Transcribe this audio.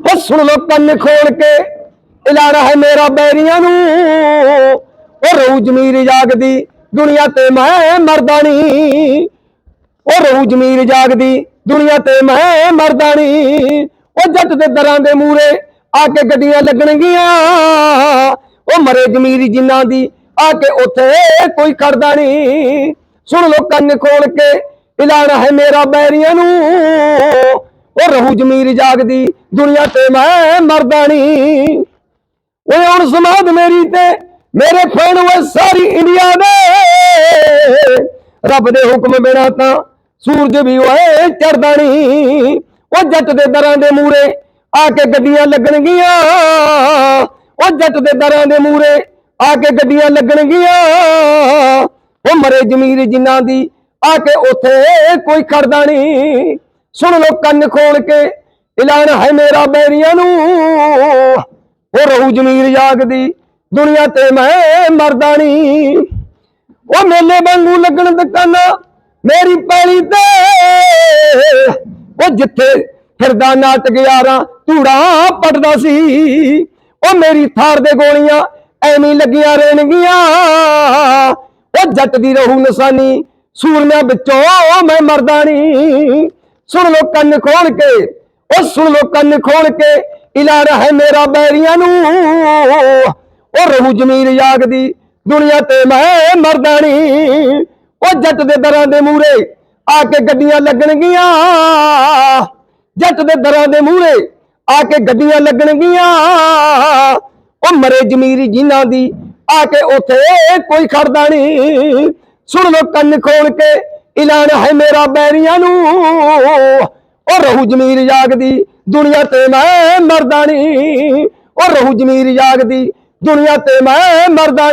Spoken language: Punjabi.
ਉਹ ਸੁਣ ਲੋ ਕੰਨ ਖੋਲ ਕੇ, ਇਲਾਰਾ ਹੈ ਮੇਰਾ ਬੈਰੀਆਂ ਨੂੰ। ਉਹ ਰਹੂ ਜ਼ਮੀਰ ਜਾਗਦੀ, ਦੁਨੀਆ ਤੇ ਮੈਂ ਮਰਦਾਨੀ ਉਹ ਰਹੂ ਜ਼ਮੀਰ ਜਾਗਦੀ, ਦੁਨੀਆ ਤੇ ਮੈਂ ਮਰਦਾਨੀ ਉਹ ਜੱਟ ਦੇ ਦਰਾਂ ਦੇ ਮੂਰੇ ਆ ਕੇ ਗੱਡੀਆਂ ਲੱਗਣਗੀਆਂ। ਉਹ ਮਰੇ ਜ਼ਮੀਰ ਜਿਨ੍ਹਾਂ ਦੀ, ਆ ਕੇ ਉੱਥੇ ਕੋਈ ਖੜਦਾ ਨਹੀਂ ਸੁਣ ਲੋ ਕੰਨ ਖੋਲ ਕੇ ਐਲਾਨ ਹੈ ਮੇਰਾ ਬੈਰੀਆਂ ਨੂੰ। ਰਹੂ ਜ਼ਮੀਰ ਜਾਗਦੀ, ਦੁਨੀਆ ਤੇ ਮੈਂ ਮਰਦਾ ਨਹੀਂ। ਓਏ ਹੁਣ ਸਮਾਦ ਮੇਰੀ ਤੇ, ਮੇਰੇ ਫੈਨ ਓਏ ਸਾਰੀ ਇੰਡੀਆ ਦੇ। ਰੱਬ ਦੇ ਹੁਕਮ ਬਿਨਾ ਤਾਂ ਸੂਰਜ ਵੀ ਓਏ ਚੜਦਾ ਨਹੀਂ। ਉਹ ਜੱਟ ਦੇ ਦਰਾਂ ਦੇ ਮੂਰੇ ਆ ਕੇ ਗੱਡੀਆਂ ਲੱਗਣਗੀਆਂ। ਉਹ ਜੱਟ ਦੇ ਦਰਾਂ ਦੇ ਮੂਰੇ ਆ ਕੇ ਗੱਡੀਆਂ ਲੱਗਣਗੀਆਂ। ਉਹ ਮਰੇ ਜ਼ਮੀਰ ਜਿਨ੍ਹਾਂ ਦੀ ਆ ਕੇ ਉੱਥੇ ਕੋਈ ਖੜਦਾ ਨਹੀਂ। ਸੁਣ ਲੋ ਕੰਨ ਖੋਲ ਕੇ ਐਲਾਨ ਹੈ ਮੇਰਾ ਬੈਰੀਆਂ ਨੂੰ। ਉਹ ਰਹੂ ਜ਼ਮੀਰ ਜਾਗਦੀ, ਦੁਨੀਆ ਤੇ ਮੈਂ ਮਰਦਾ ਉਹ ਮੇਲੇ ਵਾਂਗੂ ਲੱਗਣ ਦੁਕਾਨਾਂ ਮੇਰੀ ਪੈਲੀ ਤੇ। ਉਹ ਜਿੱਥੇ ਫਿਰਦਾ ਨਾਟਕ ਯਾਰਾਂ ਧੂੜਾ ਪਟਦਾ ਸੀ। ਉਹ ਮੇਰੀ ਥਾਰ ਦੇ ਗੋਲੀਆਂ ਐਵੇਂ ਲੱਗੀਆਂ ਰਹਿਣਗੀਆਂ। ਉਹ ਜੱਟ ਦੀ ਰਹੂ ਨਿਸ਼ਾਨੀ ਸੂਰਮਿਆਂ ਵਿੱਚੋਂ ਮੈਂ ਮਰਦਾ ਨਹੀਂ। ਸੁਣ ਲੋ ਕੰਨ ਖੋਲ ਕੇ ਉਹ ਸੁਣ ਲੋ ਕੰਨ ਖੋਲ ਕੇ, ਇਲਾ ਹੈ ਮੇਰਾ ਬੈਰੀਆਂ ਨੂੰ। ਉਹ ਰਹੂ ਜ਼ਮੀਨ ਜਾਗਦੀ, ਦੁਨੀਆ ਤੇ ਮੈਂ ਮਰਦਾ ਨਹੀਂ ਉਹ ਜੱਟ ਦੇ ਦਰਾਂ ਦੇ ਮੂਰੇ ਆ ਕੇ ਗੱਡੀਆਂ ਲੱਗਣਗੀਆਂ। ਜੱਟ ਦੇ ਦਰਾਂ ਦੇ ਮੂਰੇ ਆ ਕੇ ਗੱਡੀਆਂ ਲੱਗਣਗੀਆਂ। ਉਹ ਮਰੇ ਜ਼ਮੀਰ ਜਿਨ੍ਹਾਂ ਦੀ, ਆ ਕੇ ਉੱਥੇ ਕੋਈ ਖੜਦਾ ਨਹੀਂ ਸੁਣ ਲੋ ਕੰਨ ਖੋਲ ਕੇ ਐਲਾਨ ਹੈ ਮੇਰਾ ਬੈਰੀਆਂ ਨੂੰ। ਉਹ ਰਹੂ ਜ਼ਮੀਰ ਜਾਗਦੀ, ਦੁਨੀਆ ਤੇ ਮੈਂ ਮਰਦਾ ਉਹ ਰਹੂ ਜ਼ਮੀਰ ਜਾਗਦੀ, ਦੁਨੀਆ ਤੇ ਮੈਂ ਮਰਦਾ